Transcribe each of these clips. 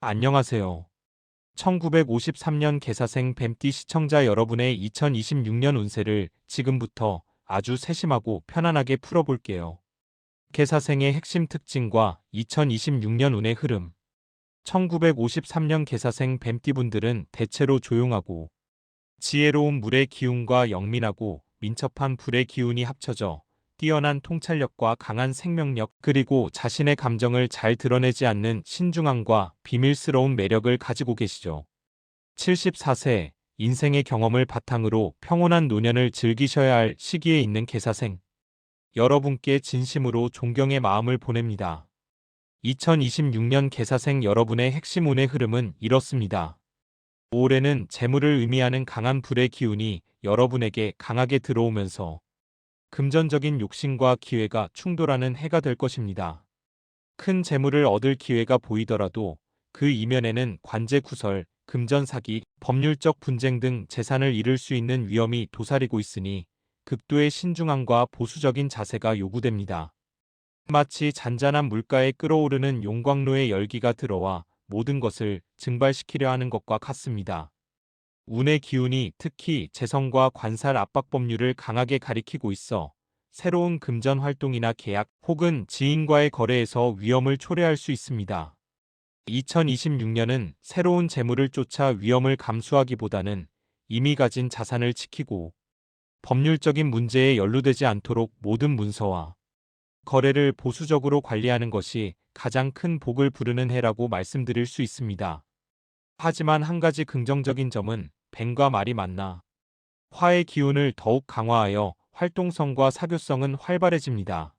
안녕하세요. 1953년 개사생 뱀띠 시청자 여러분의 2026년 운세를 지금부터 아주 세심하고 편안하게 풀어볼게요. 개사생의 핵심 특징과 2026년 운의 흐름. 1953년 개사생 뱀띠분들은 대체로 조용하고 지혜로운 물의 기운과 영민하고 민첩한 불의 기운이 합쳐져 뛰어난 통찰력과 강한 생명력 그리고 자신의 감정을 잘 드러내지 않는 신중함과 비밀스러운 매력을 가지고 계시죠. 74세 인생의 경험을 바탕으로 평온한 노년을 즐기셔야 할 시기에 있는 개사생. 여러분께 진심으로 존경의 마음을 보냅니다. 2026년 개사생 여러분의 핵심 운의 흐름은 이렇습니다. 올해는 재물을 의미하는 강한 불의 기운이 여러분에게 강하게 들어오면서 금전적인 욕심과 기회가 충돌하는 해가 될 것입니다. 큰 재물을 얻을 기회가 보이더라도 그 이면에는 관제 구설, 금전 사기, 법률적 분쟁 등 재산을 잃을 수 있는 위험이 도사리고 있으니 극도의 신중함과 보수적인 자세가 요구됩니다. 마치 잔잔한 물가에 끓어오르는 용광로의 열기가 들어와 모든 것을 증발시키려 하는 것과 같습니다. 운의 기운이 특히 재성과 관살 압박 법률을 강하게 가리키고 있어 새로운 금전 활동이나 계약 혹은 지인과의 거래에서 위험을 초래할 수 있습니다. 2026년은 새로운 재물을 쫓아 위험을 감수하기보다는 이미 가진 자산을 지키고 법률적인 문제에 연루되지 않도록 모든 문서와 거래를 보수적으로 관리하는 것이 가장 큰 복을 부르는 해라고 말씀드릴 수 있습니다. 하지만 한 가지 긍정적인 점은 뱀과 말이 만나 화의 기운을 더욱 강화하여 활동성과 사교성은 활발해집니다.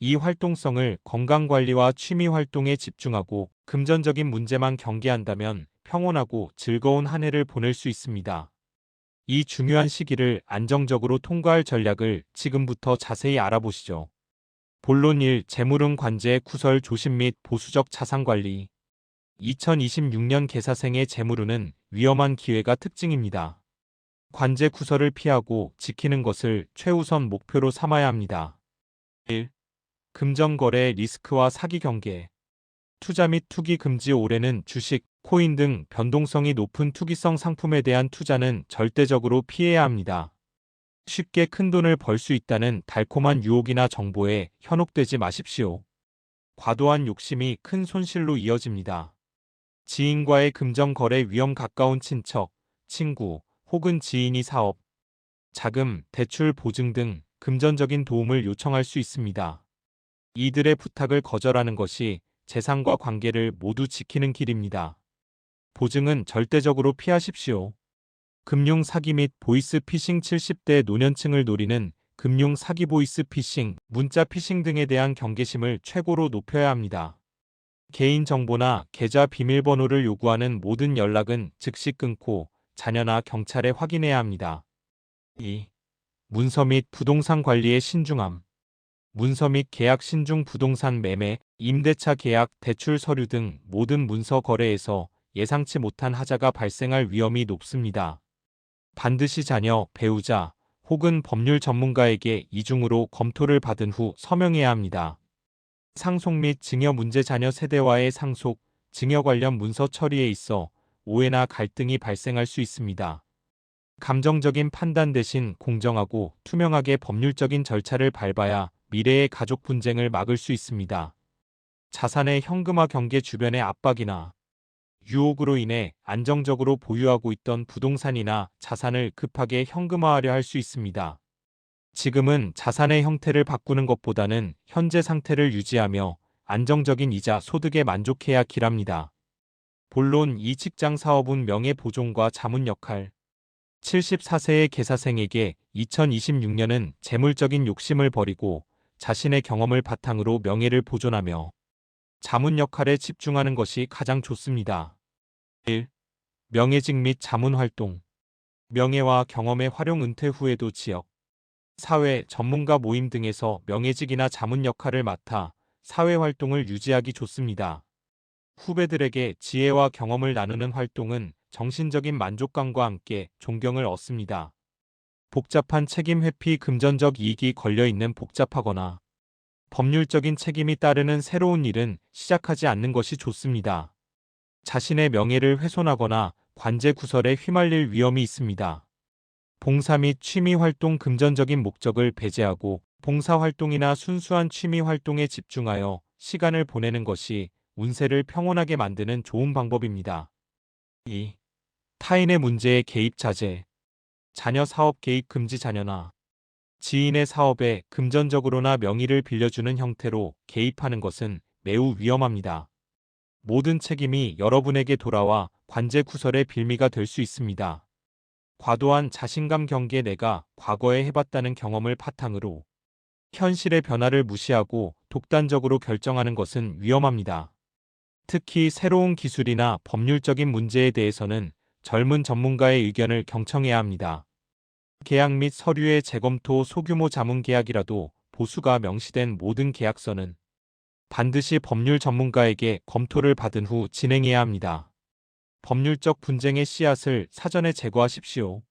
이 활동성을 건강관리와 취미활동에 집중하고 금전적인 문제만 경계한다면 평온하고 즐거운 한 해를 보낼 수 있습니다. 이 중요한 시기를 안정적으로 통과할 전략을 지금부터 자세히 알아보시죠. 본론 1. 재물운 관제 구설 조심 및 보수적 자산관리 2026년 개사생의 재물운은 위험한 기회가 특징입니다. 관제 구설을 피하고 지키는 것을 최우선 목표로 삼아야 합니다. 1. 금전거래 리스크와 사기 경계 투자 및 투기 금지 올해는 주식, 코인 등 변동성이 높은 투기성 상품에 대한 투자는 절대적으로 피해야 합니다. 쉽게 큰 돈을 벌 수 있다는 달콤한 유혹이나 정보에 현혹되지 마십시오. 과도한 욕심이 큰 손실로 이어집니다. 지인과의 금전 거래 위험 가까운 친척, 친구 혹은 지인이 사업, 자금, 대출 보증 등 금전적인 도움을 요청할 수 있습니다. 이들의 부탁을 거절하는 것이 재산과 관계를 모두 지키는 길입니다. 보증은 절대적으로 피하십시오. 금융 사기 및 보이스 피싱 70대 노년층을 노리는 금융 사기 보이스 피싱, 문자 피싱 등에 대한 경계심을 최고로 높여야 합니다. 개인정보나 계좌 비밀번호를 요구하는 모든 연락은 즉시 끊고 자녀나 경찰에 확인해야 합니다. 2. 문서 및 부동산 관리의 신중함. 문서 및 계약 신중 부동산 매매, 임대차 계약, 대출 서류 등 모든 문서 거래에서 예상치 못한 하자가 발생할 위험이 높습니다. 반드시 자녀, 배우자 혹은 법률 전문가에게 이중으로 검토를 받은 후 서명해야 합니다. 상속 및 증여 문제 자녀 세대와의 상속, 증여 관련 문서 처리에 있어 오해나 갈등이 발생할 수 있습니다. 감정적인 판단 대신 공정하고 투명하게 법률적인 절차를 밟아야 미래의 가족 분쟁을 막을 수 있습니다. 자산의 현금화 경계 주변의 압박이나 유혹으로 인해 안정적으로 보유하고 있던 부동산이나 자산을 급하게 현금화하려 할 수 있습니다. 지금은 자산의 형태를 바꾸는 것보다는 현재 상태를 유지하며 안정적인 이자 소득에 만족해야 길합니다. 본론 이 직장 사업은 명예 보존과 자문 역할. 74세의 개사생에게 2026년은 재물적인 욕심을 버리고 자신의 경험을 바탕으로 명예를 보존하며 자문 역할에 집중하는 것이 가장 좋습니다. 1. 명예직 및 자문 활동. 명예와 경험의 활용 은퇴 후에도 지역, 사회, 전문가 모임 등에서 명예직이나 자문 역할을 맡아 사회 활동을 유지하기 좋습니다. 후배들에게 지혜와 경험을 나누는 활동은 정신적인 만족감과 함께 존경을 얻습니다. 복잡한 책임 회피 금전적 이익이 걸려있는 복잡하거나 법률적인 책임이 따르는 새로운 일은 시작하지 않는 것이 좋습니다. 자신의 명예를 훼손하거나 관제 구설에 휘말릴 위험이 있습니다. 봉사 및 취미 활동 금전적인 목적을 배제하고 봉사 활동이나 순수한 취미 활동에 집중하여 시간을 보내는 것이 운세를 평온하게 만드는 좋은 방법입니다. 2. 타인의 문제에 개입 자제. 자녀 사업 개입 금지 자녀나 지인의 사업에 금전적으로나 명의를 빌려주는 형태로 개입하는 것은 매우 위험합니다. 모든 책임이 여러분에게 돌아와 관제 구설의 빌미가 될 수 있습니다. 과도한 자신감 경계 내가 과거에 해봤다는 경험을 바탕으로 현실의 변화를 무시하고 독단적으로 결정하는 것은 위험합니다. 특히 새로운 기술이나 법률적인 문제에 대해서는 젊은 전문가의 의견을 경청해야 합니다. 계약 및 서류의 재검토 소규모 자문 계약이라도 보수가 명시된 모든 계약서는 반드시 법률 전문가에게 검토를 받은 후 진행해야 합니다. 법률적 분쟁의 씨앗을 사전에 제거하십시오.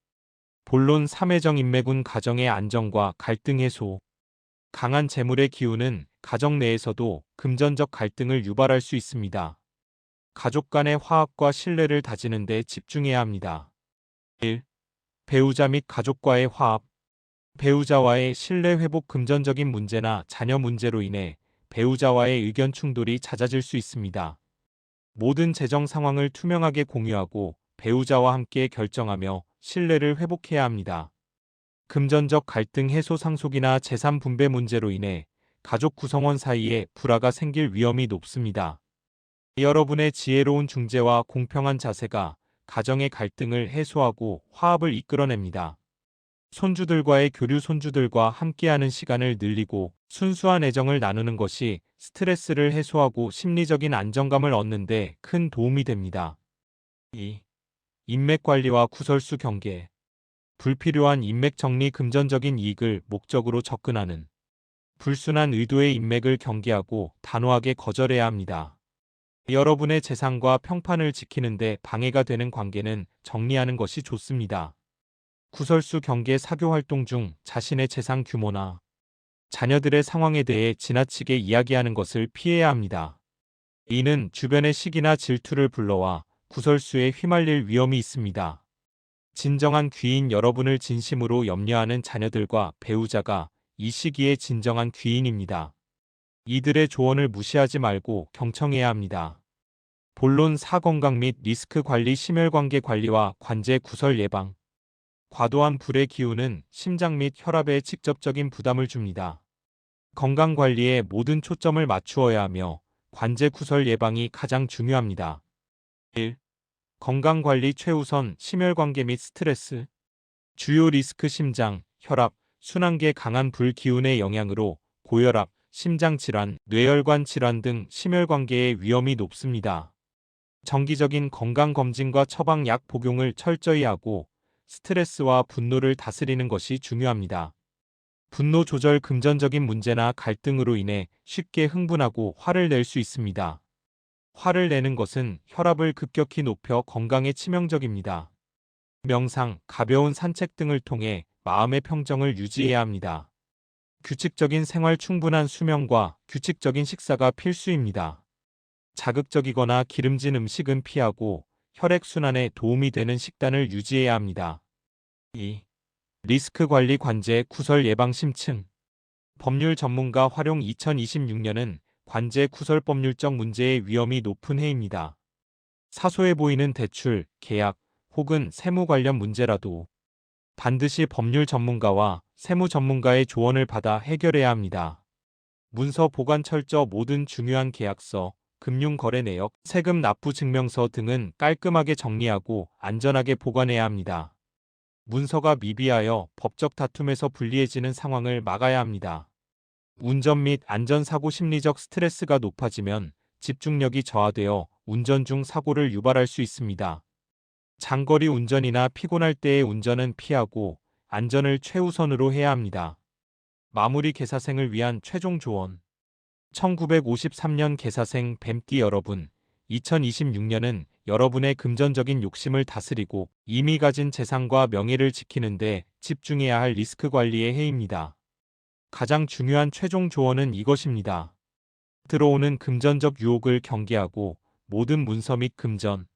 본론 3회정 인맥운 가정의 안정과 갈등 해소. 강한 재물의 기운은 가정 내에서도 금전적 갈등을 유발할 수 있습니다. 가족 간의 화합과 신뢰를 다지는 데 집중해야 합니다. 1. 배우자 및 가족과의 화합. 배우자와의 신뢰 회복 금전적인 문제나 자녀 문제로 인해 배우자와의 의견 충돌이 잦아질 수 있습니다. 모든 재정 상황을 투명하게 공유하고 배우자와 함께 결정하며 신뢰를 회복해야 합니다. 금전적 갈등 해소 상속이나 재산 분배 문제로 인해 가족 구성원 사이에 불화가 생길 위험이 높습니다. 여러분의 지혜로운 중재와 공평한 자세가 가정의 갈등을 해소하고 화합을 이끌어냅니다. 손주들과의 교류 손주들과 함께하는 시간을 늘리고 순수한 애정을 나누는 것이 스트레스를 해소하고 심리적인 안정감을 얻는데 큰 도움이 됩니다. 2. 인맥 관리와 구설수 경계. 불필요한 인맥 정리 금전적인 이익을 목적으로 접근하는 불순한 의도의 인맥을 경계하고 단호하게 거절해야 합니다. 여러분의 재산과 평판을 지키는데 방해가 되는 관계는 정리하는 것이 좋습니다. 구설수 경계 사교 활동 중 자신의 재산 규모나 자녀들의 상황에 대해 지나치게 이야기하는 것을 피해야 합니다. 이는 주변의 시기나 질투를 불러와 구설수에 휘말릴 위험이 있습니다. 진정한 귀인 여러분을 진심으로 염려하는 자녀들과 배우자가 이 시기에 진정한 귀인입니다. 이들의 조언을 무시하지 말고 경청해야 합니다. 본론 사건강 및 리스크 관리 심혈관계 관리와 관제 구설 예방 과도한 불의 기운은 심장 및 혈압에 직접적인 부담을 줍니다. 건강 관리에 모든 초점을 맞추어야 하며 관제 구설 예방이 가장 중요합니다. 1. 건강 관리 최우선 심혈관계 및 스트레스 주요 리스크 심장, 혈압, 순환계 강한 불기운의 영향으로 고혈압, 심장질환, 뇌혈관 질환 등 심혈관계의 위험이 높습니다. 정기적인 건강검진과 처방약 복용을 철저히 하고 스트레스와 분노를 다스리는 것이 중요합니다. 분노 조절 금전적인 문제나 갈등으로 인해 쉽게 흥분하고 화를 낼 수 있습니다. 화를 내는 것은 혈압을 급격히 높여 건강에 치명적입니다. 명상, 가벼운 산책 등을 통해 마음의 평정을 유지해야 합니다. 규칙적인 생활 충분한 수면과 규칙적인 식사가 필수입니다. 자극적이거나 기름진 음식은 피하고 혈액순환에 도움이 되는 식단을 유지해야 합니다. 2. 리스크 관리 관제 구설 예방 심층 법률 전문가 활용 2026년은 관제 구설 법률적 문제의 위험이 높은 해입니다. 사소해 보이는 대출, 계약 혹은 세무 관련 문제라도 반드시 법률 전문가와 세무 전문가의 조언을 받아 해결해야 합니다. 문서 보관 철저 모든 중요한 계약서, 금융 거래 내역, 세금 납부 증명서 등은 깔끔하게 정리하고 안전하게 보관해야 합니다. 문서가 미비하여 법적 다툼에서 불리해지는 상황을 막아야 합니다. 운전 및 안전사고 심리적 스트레스가 높아지면 집중력이 저하되어 운전 중 사고를 유발할 수 있습니다. 장거리 운전이나 피곤할 때의 운전은 피하고 안전을 최우선으로 해야 합니다. 마무리 개사생을 위한 최종 조언 1953년 개사생 뱀띠 여러분, 2026년은 여러분의 금전적인 욕심을 다스리고 이미 가진 재산과 명예를 지키는데 집중해야 할 리스크 관리의 해입니다. 가장 중요한 최종 조언은 이것입니다. 들어오는 금전적 유혹을 경계하고 모든 문서 및 금전,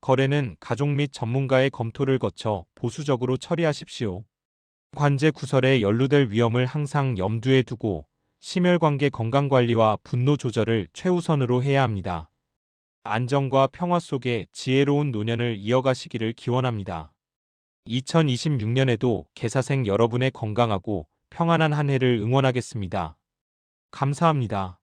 거래는 가족 및 전문가의 검토를 거쳐 보수적으로 처리하십시오. 관제 구설에 연루될 위험을 항상 염두에 두고 심혈관계 건강관리와 분노 조절을 최우선으로 해야 합니다. 안정과 평화 속에 지혜로운 노년을 이어가시기를 기원합니다. 2026년에도 개사생 여러분의 건강하고 평안한 한 해를 응원하겠습니다. 감사합니다.